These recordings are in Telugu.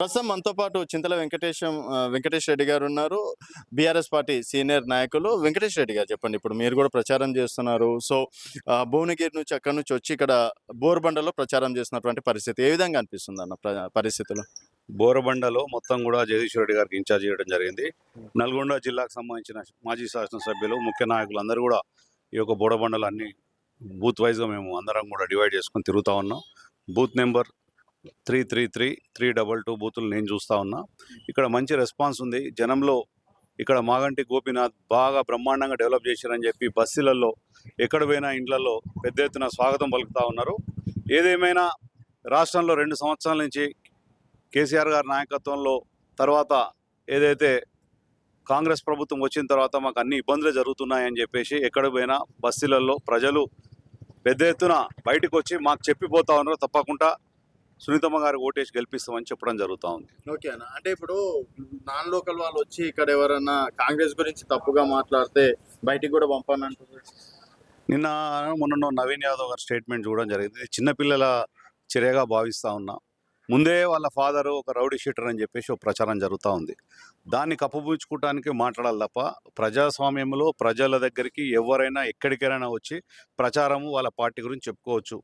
ప్రస్తుతం మనతో పాటు చింతల వెంకటేశం వెంకటేష్ రెడ్డి గారు ఉన్నారు. బీఆర్ఎస్ పార్టీ సీనియర్ నాయకులు. వెంకటేష్ రెడ్డి గారు చెప్పండి ఇప్పుడు మీరు కూడా ప్రచారం చేస్తున్నారు. సో భువనగిరి నుంచి అక్కడ నుంచి వచ్చి ఇక్కడ బోర్బండలో ప్రచారం చేస్తున్నటువంటి పరిస్థితి ఏ విధంగా అనిపిస్తుంది అన్న ప్ర- పరిస్థితులు? బోరబండలో మొత్తం కూడా జగదీశ్వర రెడ్డి గారికి ఇన్ఛార్జ్ చేయడం జరిగింది. నల్గొండ జిల్లాకు సంబంధించిన మాజీ శాసనసభ్యులు ముఖ్య నాయకులు అందరూ కూడా ఈ యొక్క బోడబండలు అన్ని బూత్ వైజ్గా మేము అందరం కూడా డివైడ్ చేసుకొని తిరుగుతూ ఉన్నాం. Booth number three three three three double two బూతులు నేను చూస్తూ ఉన్నా. ఇక్కడ మంచి రెస్పాన్స్ ఉంది. జనంలో ఇక్కడ మాగంటి గోపీనాథ్ బాగా బ్రహ్మాండంగా డెవలప్ చేశారని చెప్పి బస్సులలో ఎక్కడ పోయినా ఇండ్లలో పెద్ద ఎత్తున స్వాగతం పలుకుతూ ఉన్నారు. ఏదేమైనా రాష్ట్రంలో రెండు సంవత్సరాల నుంచి కేసీఆర్ గారి నాయకత్వంలో తర్వాత ఏదైతే కాంగ్రెస్ ప్రభుత్వం వచ్చిన తర్వాత మాకు అన్ని ఇబ్బందులు జరుగుతున్నాయని చెప్పేసి ఎక్కడ పోయినా బస్సులలో ప్రజలు పెద్ద ఎత్తున బయటకు వచ్చి మాకు చెప్పిపోతా ఉన్నారు తప్పకుండా. సునీతమ్మ గారికి ఓటేసి గెలిపిస్తామని చెప్పడం జరుగుతూ ఉంది. ఓకే అన్న. అంటే ఇప్పుడు నాన్ లోకల్ వాళ్ళు వచ్చి ఇక్కడ ఎవరన్నా కాంగ్రెస్ గురించి తప్పుగా మాట్లాడితే బయటికి కూడా పంపానంటారు నిన్న మొన్న నవీన్ యాదవ్ గారి స్టేట్మెంట్ చూడడం జరిగింది. చిన్నపిల్లల చర్యగా భావిస్తూ ఉన్నా. ముందే వాళ్ళ ఫాదరు ఒక రౌడీ షీటర్ అని చెప్పేసి ఒక ప్రచారం జరుగుతూ ఉంది. దాన్ని కప్పుపుచ్చుకోవటానికి మాట్లాడాలి తప్ప ప్రజాస్వామ్యంలో ప్రజల దగ్గరికి ఎవరైనా ఎక్కడికైనా వచ్చి ప్రచారము వాళ్ళ పార్టీ గురించి చెప్పుకోవచ్చు.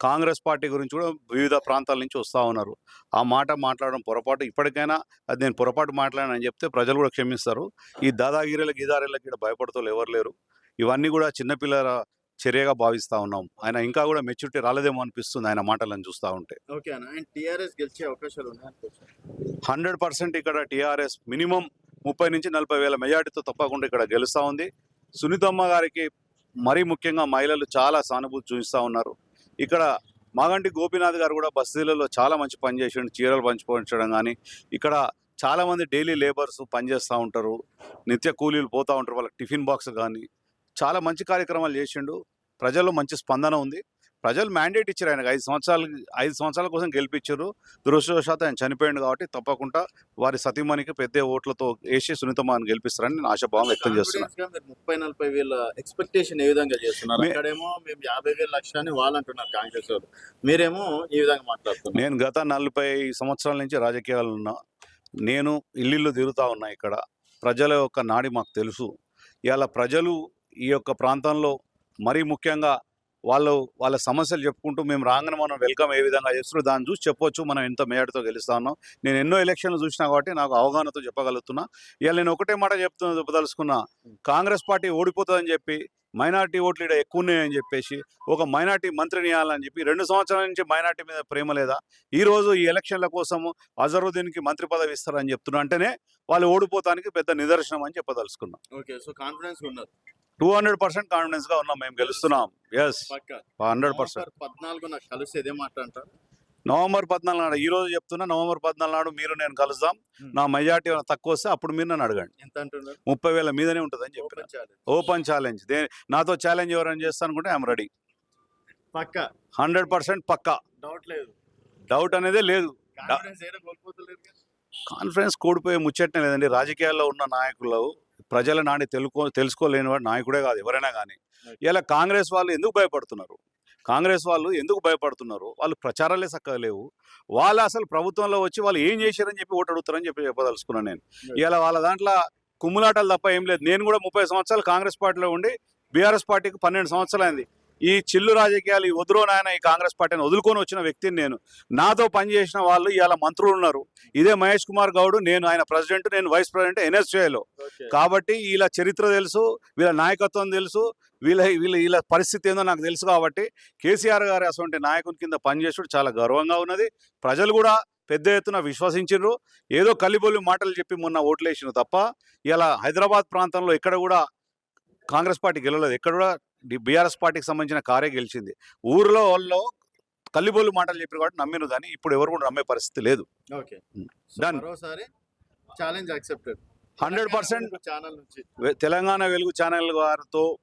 కాంగ్రెస్ పార్టీ గురించి కూడా వివిధ ప్రాంతాల నుంచి వస్తూ ఉన్నారు. ఆ మాట మాట్లాడడం పొరపాటు. ఇప్పటికైనా అది నేను పొరపాటు మాట్లాడానని చెప్తే ప్రజలు కూడా క్షమిస్తారు. ఈ దాదాగిరీలకు గిదారీలకు ఇక్కడ భయపడుతూ ఎవరు లేరు. ఇవన్నీ కూడా చిన్నపిల్లల చర్యగా భావిస్తూ ఉన్నాం. ఆయన ఇంకా కూడా మెచ్యూరిటీ రాలేదేమో అనిపిస్తుంది ఆయన మాటలను చూస్తూ ఉంటే. హండ్రెడ్ పర్సెంట్ ఇక్కడ టీఆర్ఎస్ మినిమం ముప్పై నుంచి నలభై వేల మెజార్టీతో తప్పకుండా ఇక్కడ గెలుస్తూ ఉంది. సునీతమ్మ గారికి మరీ ముఖ్యంగా మహిళలు చాలా సానుభూతి చూపిస్తూ ఉన్నారు. ఇక్కడ మాగంటి గోపీనాథ్ గారు కూడా బస్తీలలో చాలా మంచి పని చేసిండు చీరలు పంచిపోయించడం కానీ ఇక్కడ చాలామంది డైలీ లేబర్స్ పనిచేస్తూ ఉంటారు. నిత్య కూలీలు పోతూ ఉంటారు వాళ్ళకి టిఫిన్ బాక్స్ కానీ చాలా మంచి కార్యక్రమాలు చేసిండు. ప్రజల్లో మంచి స్పందన ఉంది. ప్రజలు మ్యాండేట్ ఇచ్చారు ఆయనకు. ఐదు సంవత్సరాలు ఐదు సంవత్సరాల కోసం గెలిపించారు. దురదృష్టవశాత్తు ఆయన చనిపోయింది కాబట్టి తప్పకుండా వారి సతీమణికి పెద్ద ఓట్లతో వేసి సునీతమ్మని గెలిపిస్తారని నేను ఆశాభావం వ్యక్తం చేస్తున్నాను ముప్పై నలభై వేల ఎక్స్పెక్టేషన్ ఏ విధంగా చేస్తున్నారు? మే- అక్కడేమో మేము యాభై వేల లక్షాన్ని వాళ్ళు అంటున్నారు కాంగ్రెస్ వాళ్ళు. మీరేమో ఈ విధంగా మాట్లాడుతున్నారు. నేను గత నలభై సంవత్సరాల నుంచి రాజకీయాలు ఉన్నా. నేను ఇల్లు తిరుగుతూ ఉన్నా ఇక్కడ. ప్రజల యొక్క నాడి మాకు తెలుసు. ఇవాళ ప్రజలు ఈ యొక్క ప్రాంతంలో మరీ ముఖ్యంగా వాళ్ళు వాళ్ళ సమస్యలు చెప్పుకుంటూ మేము రాగానే మనం వెల్కమ్ ఏ విధంగా చేస్తున్నారు దాన్ని చూసి చెప్పొచ్చు. మనం ఎంత మేడతో గెలుస్తా ఉన్నాం. నేను ఎన్నో ఎలక్షన్లు చూసినా కాబట్టి నాకు అవగాహనతో చెప్పగలుగుతున్నా. ఇవాళ నేను ఒకటే మాట చెప్తున్నా చెప్పదలుచుకున్నా. కాంగ్రెస్ పార్టీ ఓడిపోతుందని చెప్పి మైనార్టీ ఓట్లు ఇక్కడ ఎక్కువ ఉన్నాయని చెప్పేసి ఒక మైనార్టీ మంత్రిని ఇవ్వాలని చెప్పి రెండు సంవత్సరాల నుంచి మైనార్టీ మీద ప్రేమ లేదా? ఈ రోజు ఈ ఎలక్షన్ల కోసము అజరుద్దీన్కి మంత్రి పదవి ఇస్తారని చెప్తున్నా. అంటేనే వాళ్ళు ఓడిపోతానికి పెద్ద నిదర్శనం అని చెప్పదలుచుకున్నాం. ఓకే సో కాన్ఫిడెన్స్ ఉన్నారు. టూ హండ్రెడ్ పర్సెంట్ కాన్ఫిడెన్స్గా ఉన్నాం మేము గెలుస్తున్నాం. ఎస్ హండ్రెడ్ పర్సెంట్ పద్నాలుగు నాకు కలిసి ఇదే మాట అంటారు. నవంబర్ పద్నాలుగు నాడు ఈ రోజు చెప్తున్నా నవంబర్ పద్నాలుగు నాడు మీరు నేను కలుద్దాం. నా మెజార్టీ తక్కువ వస్తే అప్పుడు మీరు నన్ను అడగండి. ముప్పై వేల మీదనే చెప్పిన. Open challenge. ఓపెన్ ఛాలెంజ్ నాతో ఛాలెంజ్ ఎవరైనా చేస్తా అనుకుంటే ఐఎమ్ రెడీ పక్క. హండ్రెడ్ పర్సెంట్ పక్కా. డౌట్ లేదు. డౌట్ అనేదే లేదు. కాన్ఫిడెన్స్ కదా. కాన్ఫరెన్స్ కూడిపోయే ముచ్చటనే లేదండి. రాజకీయాల్లో ఉన్న నాయకులు ప్రజల నాడి తెలుకో తెలుసుకోలేని వాడు నాయకుడే కాదు ఎవరైనా కానీ ఇలా కాంగ్రెస్ వాళ్ళు ఎందుకు భయపడుతున్నారు? కాంగ్రెస్ వాళ్ళు ఎందుకు భయపడుతున్నారు? వాళ్ళు ప్రచారాలే చక్కగా లేవు. వాళ్ళు అసలు ప్రభుత్వంలో వచ్చి వాళ్ళు ఏం చేశారని చెప్పి ఓటు అడుగుతారని చెప్పి చెప్పదలుచుకున్నాను నేను. ఇలా వాళ్ళ దాంట్లో కుమ్ములాటలు తప్ప ఏం లేదు. నేను కూడా ముప్పై సంవత్సరాలు కాంగ్రెస్ పార్టీలో ఉండి బీఆర్ఎస్ పార్టీకి పన్నెండు సంవత్సరాలు అయింది ఈ చిల్లు రాజకీయాలు ఈ వదులో నాయన ఈ కాంగ్రెస్ పార్టీని వదులుకొని వచ్చిన వ్యక్తిని నేను. నాతో పనిచేసిన వాళ్ళు ఇవాళ మంత్రులు ఉన్నారు. ఇదే మహేష్ కుమార్ గౌడ్ నేను ఆయన ప్రెసిడెంట్ నేను వైస్ ప్రెసిడెంట్ ఎన్ఎస్ఏలో. కాబట్టి వీళ్ళ చరిత్ర తెలుసు వీళ్ళ నాయకత్వం తెలుసు వీళ్ళ వీళ్ళ వీళ్ళ పరిస్థితి ఏందో నాకు తెలుసు కాబట్టి కేసీఆర్ గారు అటువంటి నాయకుని కింద పనిచేసుడు చాలా గర్వంగా ఉన్నది. ప్రజలు కూడా పెద్ద ఎత్తున విశ్వసించారు ఏదో కలిబొల్లి మాటలు చెప్పి మొన్న ఓట్లేసిన తప్ప ఇలా హైదరాబాద్ ప్రాంతంలో ఎక్కడ కూడా కాంగ్రెస్ పార్టీ గెలవలేదు. ఎక్కడ కూడా బీఆర్ఎస్ పార్టీకి సంబంధించిన కారే గెలిచింది. ఊర్లో వాళ్ళు కల్లిబొల్లి మాటలు చెప్పారు కాబట్టి నమ్మిను కానీ ఇప్పుడు ఎవరు కూడా నమ్మే పరిస్థితి లేదు. Okay. Challenge accepted. Hundred percent channel నుంచి. వె- తెలంగాణ వెలుగు ఛానల్ వారితో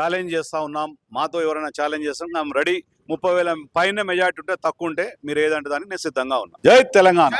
ఛాలెంజ్ చేస్తా ఉన్నాం. మాతో ఎవరైనా ఛాలెంజ్ చేస్తాం మేము రెడీ. ముప్పై వేల పైన మెజార్టీ ఉంటే తక్కువ ఉంటే మీరు ఏదంటే దానికి నేను సిద్ధంగా ఉన్నా. జై తెలంగాణ.